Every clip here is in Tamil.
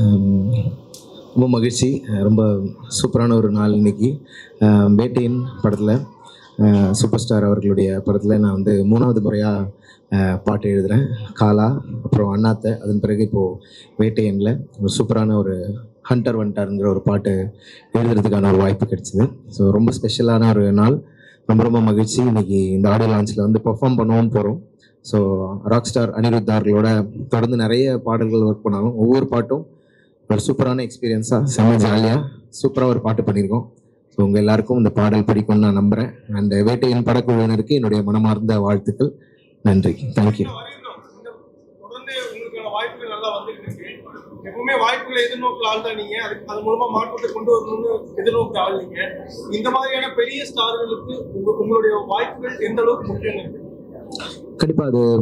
ரொம்ப மகிழ்ச்சி. ரொம்ப சூப்பரான ஒரு நாள் இன்னைக்கு. பேட்டியின் படத்தில் சூப்பர் ஸ்டார் அவர்களுடைய படத்தில் நான் வந்து மூணாவது முறையாக பாட்டு எழுதுகிறேன் காலா அப்புறம் அண்ணாத்த அதன் பிறகு இப்போது வேட்டையனில் ஒரு சூப்பரான ஒரு ஹண்டர் வண்டாருங்கிற ஒரு பாட்டு எழுதுறதுக்கான ஒரு வாய்ப்பு கிடைச்சிது. ஸோ ரொம்ப ஸ்பெஷலான ஒரு நாள். ரொம்ப ரொம்ப மகிழ்ச்சி. இன்னைக்கு இந்த ஆடியோ லான்ச்சில் வந்து பெர்ஃபார்ம் பண்ணவும் போகிறோம் ஸோ ராக் ஸ்டார் அனிருத்தார்களோட தொடர்ந்து நிறைய பாடல்கள் ஒர்க் பண்ணாலும் ஒவ்வொரு பாட்டும் ஒரு சூப்பரான எக்ஸ்பீரியன்ஸாக செம்ம ஜாலியாக சூப்பராக ஒரு பாட்டு பண்ணியிருக்கோம் ஸோ உங்கள் எல்லாருக்கும் இந்த பாடல் பிடிக்கும்னு நான் நம்புகிறேன் அண்ட் வேட்டையின் படக்குழுவினருக்கு என்னுடைய மனமார்ந்த வாழ்த்துக்கள். நன்றி. தேங்க்யூ வாய்ப்புகள் எப்பவுமே வாய்ப்புகளை எதிர்நோக்கிற ஆள் தான் நீங்க அதுக்கு அது மூலமா மாற்றத்தை கொண்டு வரணும்னு எதிர்நோக்கிற ஆள் நீங்க இந்த மாதிரியான பெரிய ஸ்டார்களுக்கு உங்க உங்களுடைய வாய்ப்புகள் எந்த அளவுக்கு முக்கியம் கண்டிப்பா கண்டிப்பாக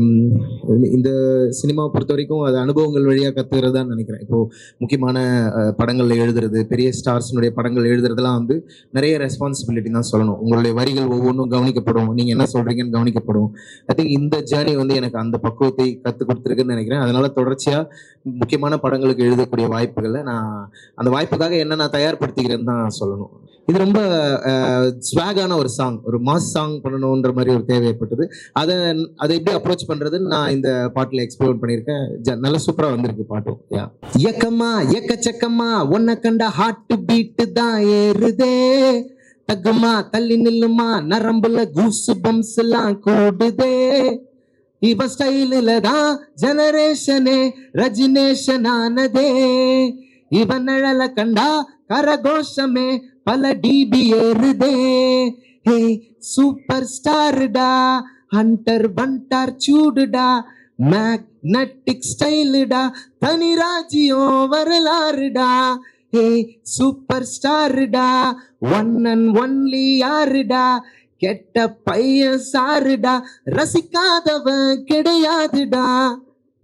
அது இந்த சினிமாவை பொறுத்த வரைக்கும் அது அனுபவங்கள் வழியாக கத்துக்கிறது தான் நினைக்கிறேன். இப்போது முக்கியமான அஹ், படங்கள்ல எழுதுறது பெரிய ஸ்டார்ஸ்னுடைய படங்கள் எழுதுறதுலாம் வந்து நிறைய ரெஸ்பான்சிபிலிட்டி தான் சொல்லணும். உங்களுடைய வரிகள் ஒவ்வொன்றும் கவனிக்கப்படும். நீங்கள் என்ன சொல்கிறீங்கன்னு கவனிக்கப்படும். ஐ திங்க் இந்த ஜேர்னி வந்து எனக்கு அந்த பக்குவத்தை கற்றுக் கொடுத்துருக்குன்னு நினைக்கிறேன். அதனால தொடர்ச்சியாக முக்கியமான படங்களுக்கு எழுதக்கூடிய வாய்ப்புகளை நான் அந்த வாய்ப்புக்காக என்ன நான் தயார்படுத்திக்கிறேன்னு தான் சொல்லணும். இது ரொம்ப ஸ்வாகான ஒரு சாங் ஒரு மாஸ் சாங் பண்ணணுன்ற மாதிரி ஒரு தேவை ஏற்பட்டது. அதை அதை எப்படி அப்ரோச் பண்றதுன்னு நான் இந்த பாட்டில் எக்ஸ்ப்ளோர் பண்ணியிருக்கேன். நல்ல சூப்பரா வந்திருக்கு பாட்டும் இயக்கமா எக்கச்சக்கமா ஒன்ன கண்ட ஹார்ட் பீட்டு தான் ஏறுதே. தகுமா தள்ளி நில்லுமா நரம்புல கூசு பம்ஸ் எல்லாம் கூடுதே. இவ ஸ்டைலில் தான் ஜெனரேஷனே ரஜினேஷன் ஆனதே. இவன் நிழல கண்டா கரகோஷமே பல டிபி ஏறுதே. ஹே சூப்பர் ஸ்டாருடா ஹண்டர் பண்டார் சூடுடா மேக்னட்டிக் ஸ்டைலுடா தனி ராஜ்யம் வரலாறுடா. ஹே சூப்பர் ஸ்டாருடா ஒன் அண்ட் ஒன்லி யாருடா? கெட்ட பையன் சாருடா ரசிக்காதவன் கிடையாதுடா.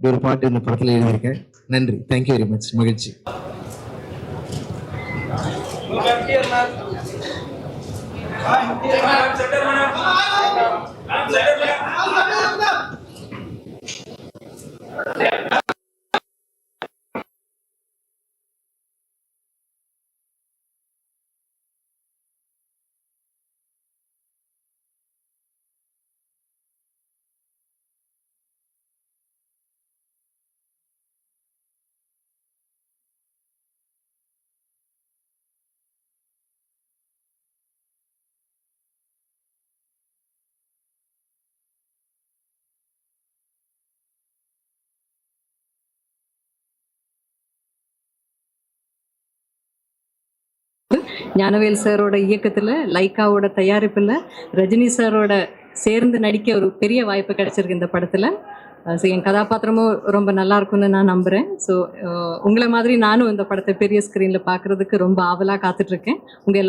ஒரு பாட்டு இந்த படத்தில் எழுதியிருக்கேன். நன்றி. தேங்க்யூ வெரி மச் மகிழ்ச்சி. राम सेटर बना राम सेटर बना ஞானவேல் சாரோட இயக்கத்தில் லைக்காவோட தயாரிப்பில் ரஜினி சாரோட சேர்ந்து நடிக்க ஒரு பெரிய வாய்ப்பு கிடைச்சிருக்கு இந்த படத்தில். ஸோ என் கதாபாத்திரமும் ரொம்ப நல்லா இருக்கும்னு நான் நம்புகிறேன் ஸோ உங்களை மாதிரி நானும் இந்த படத்தை பெரிய ஸ்க்ரீனில் பார்க்குறதுக்கு ரொம்ப ஆவலாக காத்துட்ருக்கேன் உங்கள்